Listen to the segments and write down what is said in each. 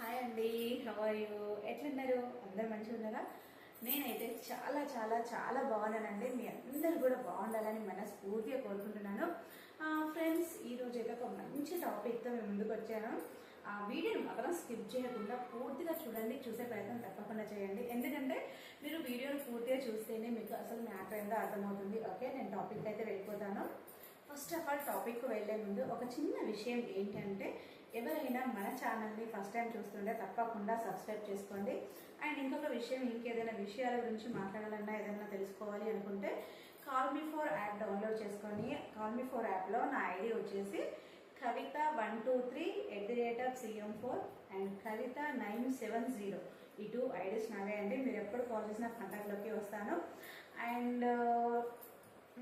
Hi అండి how are you ఎట్లున్నారు? అందరు మంచిగా ఉన్నారా నేనైతే చాలా చాలా చాలా బాగున్నానండి. మీ అందరు కూడా బాగుండాలని మనస్ఫూర్తిగా కోరుకుంటున్నాను. ఫ్రెండ్స్ ఈ రోజు అయితే ఒక మంచి టాపిక్తో మేము ముందుకు వచ్చాను. ఆ వీడియోని మాత్రం స్కిప్ చేయకుండా పూర్తిగా చూడండి చూసే ప్రయత్నం తప్పకుండా చేయండి. ఎందుకంటే మీరు వీడియోని పూర్తిగా చూస్తేనే మీకు అసలు మ్యాటర్ ఏందో అర్థమవుతుంది. ఓకే నేను టాపిక్ అయితే వెళ్ళిపోతాను. ఫస్ట్ ఆఫ్ ఆల్ టాపిక్ వెళ్ళే ముందు ఒక చిన్న విషయం ఏంటంటే ఎవరైనా మన ఛానల్ని ఫస్ట్ టైం చూస్తుంటే తప్పకుండా సబ్స్క్రైబ్ చేసుకోండి. అండ్ ఇంకొక విషయం ఇంకేదైనా విషయాల గురించి మాట్లాడాలన్నా ఏదైనా తెలుసుకోవాలి అనుకుంటే call me four app download చేసుకొని కాల్ మీ ఫోర్ యాప్లో నా ఐడి వచ్చేసి Kavitha one two three at the rate of CM four and Kavitha nine seven zero ఈ టూ ఐడీస్ నావే అండి. మీరు ఎప్పుడు కాల్ చేసిన కాంటాక్ట్లోకి వస్తాను. అండ్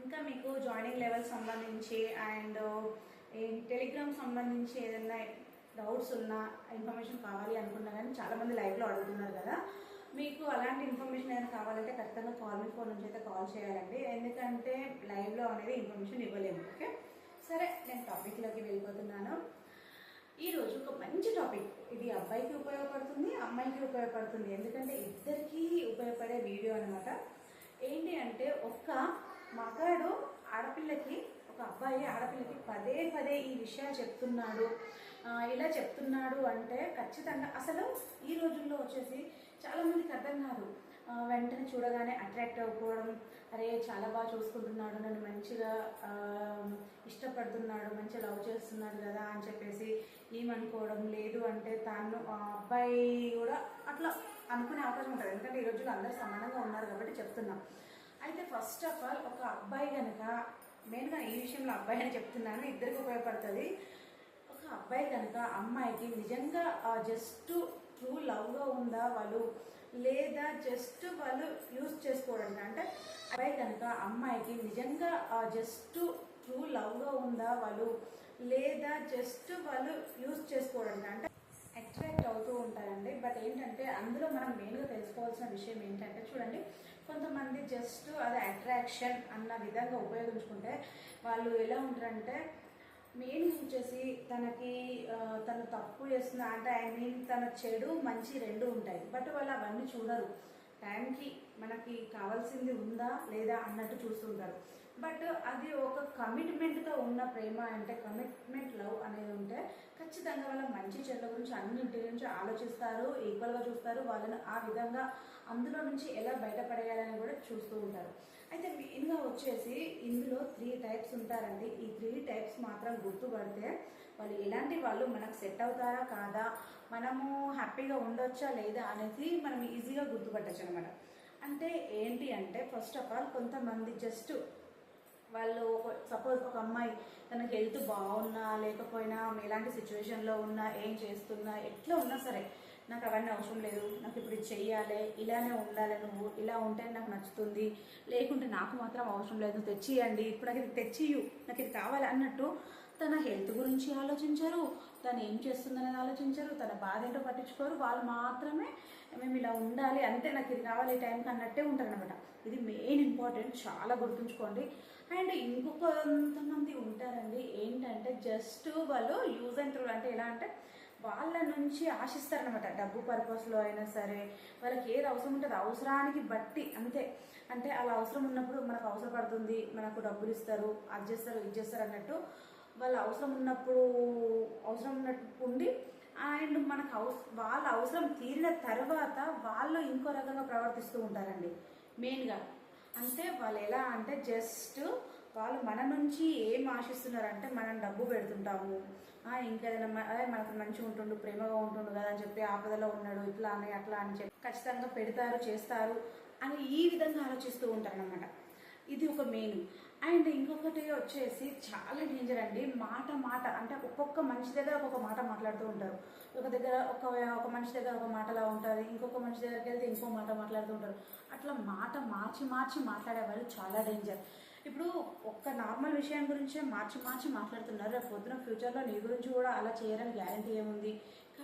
ఇంకా మీకు జాయినింగ్ లెవెల్ సంబంధించి అండ్ టెలిగ్రామ్ సంబంధించి ఏదైనా డౌట్స్ ఉన్నా ఇన్ఫర్మేషన్ కావాలి అనుకున్నా కానీ చాలామంది లైవ్లో అడుగుతున్నారు కదా. మీకు అలాంటి ఇన్ఫర్మేషన్ ఏదైనా కావాలంటే ఖచ్చితంగా కాల్ మీ ఫోన్ నుంచి అయితే కాల్ చేయాలండి. ఎందుకంటే లైవ్లో అనేది ఇన్ఫర్మేషన్ ఇవ్వలేము ఓకే సరే నేను టాపిక్లోకి వెళ్ళిపోతున్నాను. ఈరోజు ఒక మంచి టాపిక్ ఇది అబ్బాయికి ఉపయోగపడుతుంది అమ్మాయికి ఉపయోగపడుతుంది. ఎందుకంటే ఇద్దరికీ ఉపయోగపడే వీడియో అనమాట ఏంటి అంటే ఒక్క మగాడు ఆడపిల్లకి ఒక అబ్బాయి ఆడపిల్లకి పదే పదే ఈ విషయాలు చెప్తున్నాడు. ఇలా చెప్తున్నాడు అంటే ఖచ్చితంగా అసలు ఈ రోజుల్లో వచ్చేసి చాలామందికి అర్థం కాదు. వెంటనే చూడగానే అట్రాక్ట్ అవ్వకపోవడం అరే చాలా బాగా చూసుకుంటున్నాడు నన్ను మంచిగా ఇష్టపడుతున్నాడు మంచిగా లవ్ చేస్తున్నాడు కదా అని చెప్పేసి ఏమనుకోవడం లేదు అంటే తాను ఆ అబ్బాయి కూడా అట్లా అనుకునే అవకాశం ఉంటుంది. ఎందుకంటే ఈ రోజుల్లో అందరూ సమానంగా ఉన్నారు కాబట్టి చెప్తున్నాం. అయితే ఫస్ట్ ఆఫ్ ఆల్ ఒక అబ్బాయి కనుక మెయిన్గా ఈ విషయంలో అబ్బాయి అని చెప్తున్నాను ఇద్దరికి ఉపయోగపడుతుంది. ఒక అబ్బాయి కనుక అమ్మాయికి నిజంగా జస్ట్ ట్రూ లవ్గా ఉందా వాళ్ళు లేదా జస్ట్ వాళ్ళు యూజ్ చేసుకోవడానికి అంటే అబ్బాయి కనుక అమ్మాయికి నిజంగా జస్ట్ ట్రూ లవ్గా ఉందా వాళ్ళు లేదా జస్ట్ వాళ్ళు యూజ్ చేసుకోవడానికి అంటే అట్రాక్ట్ అవుతూ ఉంటారండి. బట్ ఏంటంటే అందులో మనం మెయిన్గా తెలుసుకోవాల్సిన విషయం ఏంటంటే చూడండి కొంతమంది జస్ట్ అది అట్రాక్షన్ అన్న విధంగా ఉపయోగించుకుంటే వాళ్ళు ఎలా ఉంటారంటే మెయిన్ వచ్చేసి తనకి తను తప్పు చేస్తున్నా అంటే ఐ మీన్ తన చెడు మంచి రెండు ఉంటాయి. బట్ వాళ్ళు అవన్నీ చూడరు. టైంకి మనకి కావాల్సింది ఉందా లేదా అన్నట్టు చూస్తుంటారు. బట్ అది ఒక కమిట్మెంట్తో ఉన్న ప్రేమ అంటే కమిట్మెంట్ లవ్ అనేది ఉంటే ఖచ్చితంగా వాళ్ళ మంచి చెడ్ల గురించి అన్నింటి నుంచి ఆలోచిస్తారు ఈక్వల్గా చూస్తారు వాళ్ళని ఆ విధంగా అందులో నుంచి ఎలా బయటపడేయాలని కూడా చూస్తూ ఉంటారు. అయితే మెయిన్గా వచ్చేసి ఇందులో త్రీ టైప్స్ ఉంటారండి. ఈ త్రీ టైప్స్ మాత్రం గుర్తుపడితే వాళ్ళు ఎలాంటి వాళ్ళు మనకు సెట్ అవుతారా కాదా మనము హ్యాపీగా ఉండొచ్చా లేదా అనేది మనం ఈజీగా గుర్తుపట్టచ్చు అనమాట అంటే ఏంటి అంటే ఫస్ట్ ఆఫ్ ఆల్ కొంతమంది జస్ట్ వాళ్ళు ఒక సపోజ్ ఒక అమ్మాయి తన హెల్త్ బాగున్నా లేకపోయినా ఎలాంటి సిచ్యువేషన్లో ఉన్నా ఏం చేస్తున్నా ఎట్లా ఉన్నా సరే నాకు అవన్నీ అవసరం లేదు నాకు ఇప్పుడు చెయ్యాలి ఇలానే ఉండాలి నువ్వు ఇలా ఉంటే నాకు నచ్చుతుంది లేకుంటే నాకు మాత్రం అవసరం లేదు తెచ్చియండి ఇప్పుడు నాకు ఇది తెచ్చియు నాకు ఇది కావాలి అన్నట్టు తన హెల్త్ గురించి ఆలోచించరు తను ఏం చేస్తుందనేది ఆలోచించరు తన బాధ ఏంటో పట్టించుకోరు. వాళ్ళు మాత్రమే మేము ఇలా ఉండాలి అంతే నాకు ఇది కావాలి ఈ టైంకి అన్నట్టే ఉంటారు అనమాట ఇది మెయిన్ ఇంపార్టెంట్ చాలా గుర్తుంచుకోండి. అండ్ ఇంకొక కొంతమంది ఉంటారండి ఏంటంటే జస్ట్ వాళ్ళు యూజ్ అండ్ త్రూ అంటే ఎలా అంటే వాళ్ళ నుంచి ఆశిస్తారనమాట డబ్బు పర్పస్లో అయినా సరే వాళ్ళకి ఏది అవసరం ఉంటుంది అవసరానికి బట్టి అంతే. అంటే అలా అవసరం ఉన్నప్పుడు మనకు అవసరపడుతుంది మనకు డబ్బులు ఇస్తారు అది చేస్తారు ఇది చేస్తారు అన్నట్టు వాళ్ళు అవసరం ఉన్నప్పుడు అవసరం ఉన్నట్టు ఉండి అండ్ మనకు అవస వాళ్ళ అవసరం తీరిన తర్వాత వాళ్ళు ఇంకో రకంగా ప్రవర్తిస్తూ ఉంటారండి. మెయిన్గా. అంటే వాళ్ళు ఎలా అంటే జస్ట్ వాళ్ళు మన నుంచి ఏం ఆశిస్తున్నారు అంటే మనం డబ్బు పెడుతుంటాము. ఇంకా ఇంకేదైనా మనకు మంచిగా ఉంటుండు ప్రేమగా ఉంటుండు కదా అని చెప్పి ఆపదలో ఉన్నాడు ఇట్లా అని అట్లా అని చెప్పి ఖచ్చితంగా పెడతారు చేస్తారు అని ఈ విధంగా ఆలోచిస్తూ ఉంటారు అనమాట ఇది ఒక మెయిన్ అండ్ ఇంకొకటి వచ్చేసి చాలా డేంజర్ అండి. మాట మాట అంటే ఒక్కొక్క మనిషి దగ్గర ఒక్కొక్క మాట మాట్లాడుతూ ఉంటారు. ఒక దగ్గర ఒక ఒక మనిషి దగ్గర ఒక మాటలా ఉంటుంది. ఇంకొక మనిషి దగ్గరికి వెళ్తే ఇంకో మాట మాట్లాడుతూ ఉంటారు. అట్లా మాట మార్చి మార్చి మాట్లాడే వాళ్ళు చాలా డేంజర్ ఇప్పుడు ఒక్క నార్మల్ విషయం గురించే మార్చి మార్చి మాట్లాడుతున్నారు. రేపు పొద్దున ఫ్యూచర్లో నీ గురించి కూడా అలా చేయడం గ్యారంటీ ఏముంది?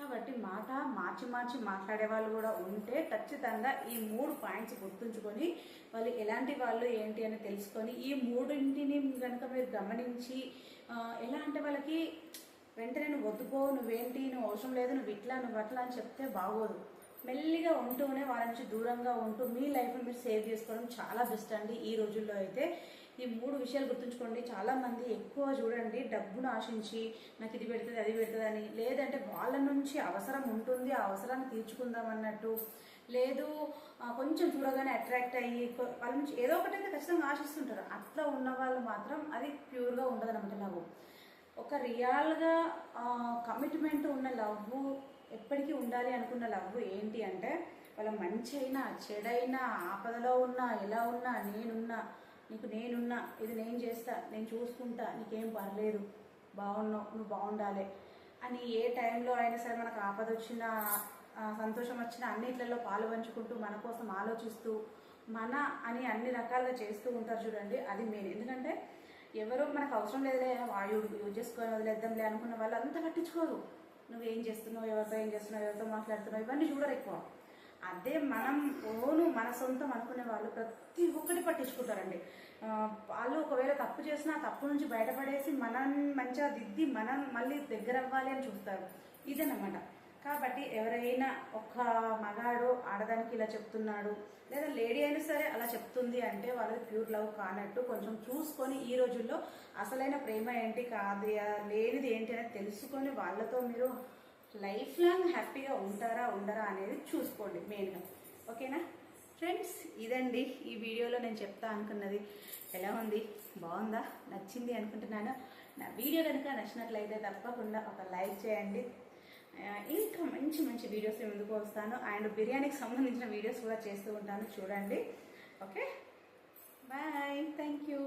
కాబట్టి మాట మార్చి మార్చి మాట్లాడే వాళ్ళు కూడా ఉంటే ఖచ్చితంగా ఈ మూడు పాయింట్స్ గుర్తుంచుకొని వాళ్ళు ఎలాంటి వాళ్ళు ఏంటి అని తెలుసుకొని ఈ మూడింటిని కనుక మీరు గమనించి ఎలా అంటే వాళ్ళకి వెంటనే నువ్వు వద్దుకో నువ్వేంటి నువ్వు అవసరం లేదు నువ్వు ఇట్లా నువ్వు అట్లా అని చెప్తే బాగోదు. మెల్లిగా ఉంటూనే వాళ్ళ నుంచి దూరంగా ఉంటూ మీ లైఫ్ని మీరు సేవ్ చేసుకోవడం చాలా బెస్ట్ అండి ఈ రోజుల్లో అయితే. ఈ మూడు విషయాలు గుర్తుంచుకోండి. చాలామంది ఎక్కువ చూడండి డబ్బును ఆశించి నాకు ఇది పెడుతుంది అది పెడుతుంది అని. లేదంటే వాళ్ళ నుంచి అవసరం ఉంటుంది ఆ అవసరాన్ని తీర్చుకుందాం అన్నట్టు. లేదు కొంచెం చూడగానే అట్రాక్ట్ అయ్యి వాళ్ళ నుంచి ఏదో ఒకటి అయితే ఖచ్చితంగా ఆశిస్తుంటారు. అట్లా ఉన్న వాళ్ళు మాత్రం అది ప్యూర్గా ఉండదు అనమాట లవ్ ఒక రియల్గా కమిట్మెంట్ ఉన్న లవ్ ఎప్పటికీ ఉండాలి అనుకున్న లవ్ ఏంటి అంటే వాళ్ళ మంచి అయినా చెడైనా ఆపదలో ఉన్నా ఎలా ఉన్నా నేనున్నా నీకు నేనున్నా ఇది నేను చేస్తా నేను చూసుకుంటా నీకేం పర్లేదు బాగున్నావు నువ్వు బాగుండాలి అని ఏ టైంలో అయినా సరే మనకు ఆపద వచ్చినా సంతోషం వచ్చినా అన్నిట్లలో పాలు పంచుకుంటూ మన కోసం ఆలోచిస్తూ మన అని అన్ని రకాలుగా చేస్తూ ఉంటారు చూడండి అది మెయిన్ ఎందుకంటే ఎవరో మనకు అవసరం లేదులే వాయుడు యూజ్ చేసుకొని వదిలేద్దాంలే అనుకున్న వాళ్ళు అంత పట్టించుకోరు. నువ్వు ఏం చేస్తున్నావు ఎవరితో ఏం చేస్తున్నావు ఎవరితో మాట్లాడుతున్నావు ఇవన్నీ చూడరు ఎక్కువ. అదే మనం ఓను మన సొంతం అనుకునే వాళ్ళు ప్రతి ఒక్కటి పట్టించుకుంటారండి. వాళ్ళు ఒకవేళ తప్పు చేసినా తప్పు నుంచి బయటపడేసి మనం మంచిగా దిద్ది మనం మళ్ళీ దగ్గర అవ్వాలి అని చూస్తారు. ఇదేనమాట కాబట్టి ఎవరైనా ఒక మగాడు ఆడదానికి ఇలా చెప్తున్నాడు లేదా లేడీ అయినా సరే అలా చెప్తుంది అంటే వాళ్ళది ప్యూర్ లవ్ కానట్టు కొంచెం చూసుకొని ఈ రోజుల్లో అసలైన ప్రేమ ఏంటి కాదు లేనిది ఏంటి అనేది తెలుసుకొని వాళ్ళతో మీరు లైఫ్ లాంగ్ హ్యాపీగా ఉంటారా ఉండరా అనేది చూసుకోండి మెయిన్గా. ఓకేనా? ఫ్రెండ్స్ ఇదండి ఈ వీడియోలో నేను చెప్తా అనుకున్నది. ఎలా ఉంది? బాగుందా? నచ్చింది అనుకుంటున్నాను? నా వీడియో కనుక నచ్చినట్లయితే తప్పకుండా ఒక లైక్ చేయండి. ఇంకా మంచి మంచి వీడియోస్ ముందుకు వస్తాను. అండ్ బిర్యానీకి సంబంధించిన వీడియోస్ కూడా చేస్తూ ఉంటాను. చూడండి. ఓకే? బాయ్. Thank you